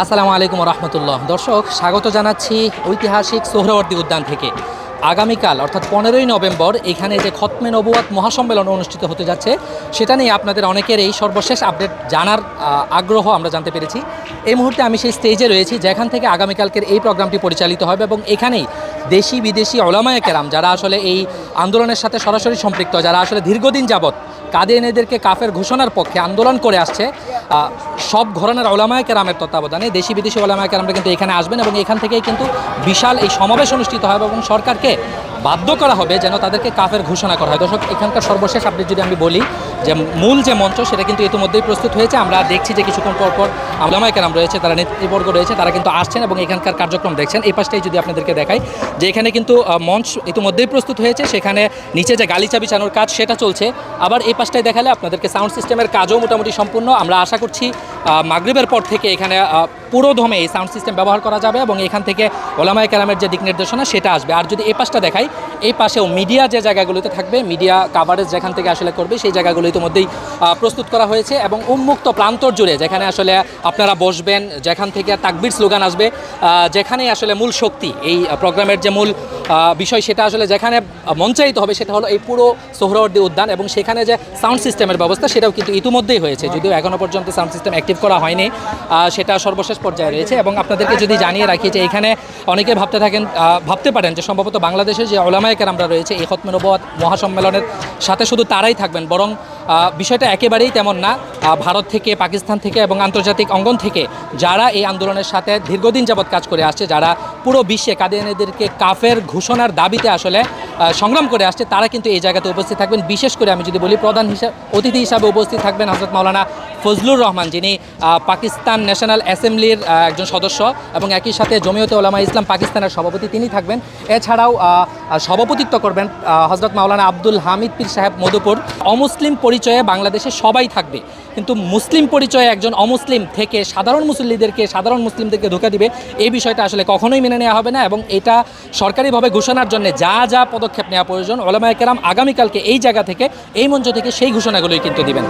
আসসালামু আলাইকুম রহমতুল্লাহ দর্শক, স্বাগত জানাচ্ছি ঐতিহাসিক সোহরাওয়ার্দী উদ্যান থেকে। আগামীকাল, অর্থাৎ পনেরোই নভেম্বর, এখানে যে খতমে নবুয়াত মহাসম্মেলন অনুষ্ঠিত হতে যাচ্ছে, সেটা নিয়ে আপনাদের অনেকের এই সর্বশেষ আপডেট জানার আগ্রহ আমরা জানতে পেরেছি। এই মুহূর্তে আমি সেই স্টেজে রয়েছি, যেখান থেকে আগামীকালকের এই প্রোগ্রামটি পরিচালিত হবে এবং এখানেই দেশি বিদেশি ওলামায়ে কেরাম যারা আসলে এই আন্দোলনের সাথে সরাসরি সম্পৃক্ত, যারা আসলে দীর্ঘদিন যাবৎ কাদিয়ানিদেরকে কাফের ঘোষণার পক্ষে আন্দোলন করে আসছে সব ঘরানার ওলামায় কেরামের তত্ত্বাবধানে, দেশি বিদেশি ওলামায় কেরামরা কিন্তু এখানে আসবেন এবং এখান থেকেই কিন্তু বিশাল এই সমাবেশ অনুষ্ঠিত হবে এবং সরকারকে বাধ্য করা হবে যেন তাদেরকে কাফের ঘোষণা করা হয়। দর্শক, এখানকার সর্বশেষ আপডেট যদি আমি বলি যে মূল যে মঞ্চ, সেটা কিন্তু ইতিমধ্যেই প্রস্তুত হয়েছে। আমরা দেখছি যে কিছুক্ষণ পর পর কেরাম রয়েছে, তারা নেতৃবর্গ রয়েছে, তারা কিন্তু আসছেন এবং এখানকার কার্যক্রম দেখছেন। এই পাশটাই যদি আপনাদেরকে দেখাই, যে এখানে কিন্তু মঞ্চ ইতিমধ্যেই প্রস্তুত হয়েছে। সেখানে নিচে যে গালিচা বিছানোর কাজ, সেটা চলছে। আবার এই পাশটায় দেখালে আপনাদেরকে সাউন্ড সিস্টেমের কাজও মোটামুটি সম্পূর্ণ। আমরা আশা করছি মাগরিবের পর থেকে এখানে পুরো ধমে এই সাউন্ড সিস্টেম ব্যবহার করা যাবে এবং এখান থেকে ওলামায় কেরামের যে দিক নির্দেশনা, সেটা আসবে। আর যদি এই পাশটা দেখাই এই পাশেও মিডিয়া যে জায়গাগুলোতে থাকবে, মিডিয়া কাভারেজ যেখান থেকে আসলে করবে, সেই জায়গাগুলো ইতিমধ্যেই প্রস্তুত করা হয়েছে এবং উন্মুক্ত প্রান্তর জুড়ে যেখানে আসলে আপনারা বসবেন, যেখান থেকে তাকবির স্লোগান আসবে যেখানেই আসলে মূল শক্তি, এই প্রোগ্রামের যে মূল বিষয় সেটা আসলে যেখানে মঞ্চায়িত হবে সেটা হলো এই পুরো সোহরাওয়ার্দী উদ্যান এবং সেখানে যে সাউন্ড সিস্টেমের ব্যবস্থা সেটাও কিন্তু ইতিমধ্যেই হয়েছে, যদিও এখনও পর্যন্ত সাউন্ড সিস্টেম অ্যাক্টিভ করা হয়নি সেটা সর্বশেষ পর্যায়ে রয়েছে এবং আপনাদেরকে যদি জানিয়ে রাখি যে এখানে অনেকে ভাবতে থাকেন ভাবতে পারেন যে সম্ভবত বাংলাদেশে যে ওলামায়কের আমরা রয়েছে এই খতমে নবুয়াত মহাসম্মেলনের সাথে শুধু তারাই থাকবেন, বরং বিষয়টা একেবারেই তেমন না। ভারত থেকে, পাকিস্তান থেকে এবং আন্তর্জাতিক অঙ্গন থেকে যারা এই আন্দোলনের সাথে দীর্ঘদিন যাবৎ কাজ করে আসছে, যারা পুরো বিশ্বে কাদিয়ানিদেরকে কাফের ঘোষণার দাবিতে আসলে সংগ্রাম করে আসছে, তারা কিন্তু এই জায়গাতে উপস্থিত থাকবেন। বিশেষ করে আমি যদি বলি, প্রধান হিসাবে অতিথি হিসাবে উপস্থিত থাকবেন হজরত মাওলানা ফজলুর রহমান, যিনি পাকিস্তান ন্যাশনাল অ্যাসেম্বলির একজন সদস্য এবং একই সাথে জমিয়তে ওলামা ইসলাম পাকিস্তানের সভাপতি তিনি থাকবেন। এছাড়াও সভাপতিত্ব করবেন হজরত মাওলানা আব্দুল হামিদ পীর সাহেব মধুপুর। অমুসলিম পরিচয়ে বাংলাদেশে সবাই থাকবে, কিন্তু মুসলিম পরিচয়ে একজন অমুসলিম থেকে সাধারণ মুসল্লিদেরকে, সাধারণ মুসলিমদেরকে ধোকা দিবে, এই বিষয়টা আসলে কখনোই মেনে নেওয়া হবে না এবং এটা সরকারিভাবে ঘোষণার জন্য যা যা পদক্ষেপ নেওয়া প্রয়োজন। ওলামায় কেরাম আগামীকালকে এই জায়গা থেকে, এই মঞ্চ থেকে সেই ঘোষণাগুলোই কিন্তু দিবেন।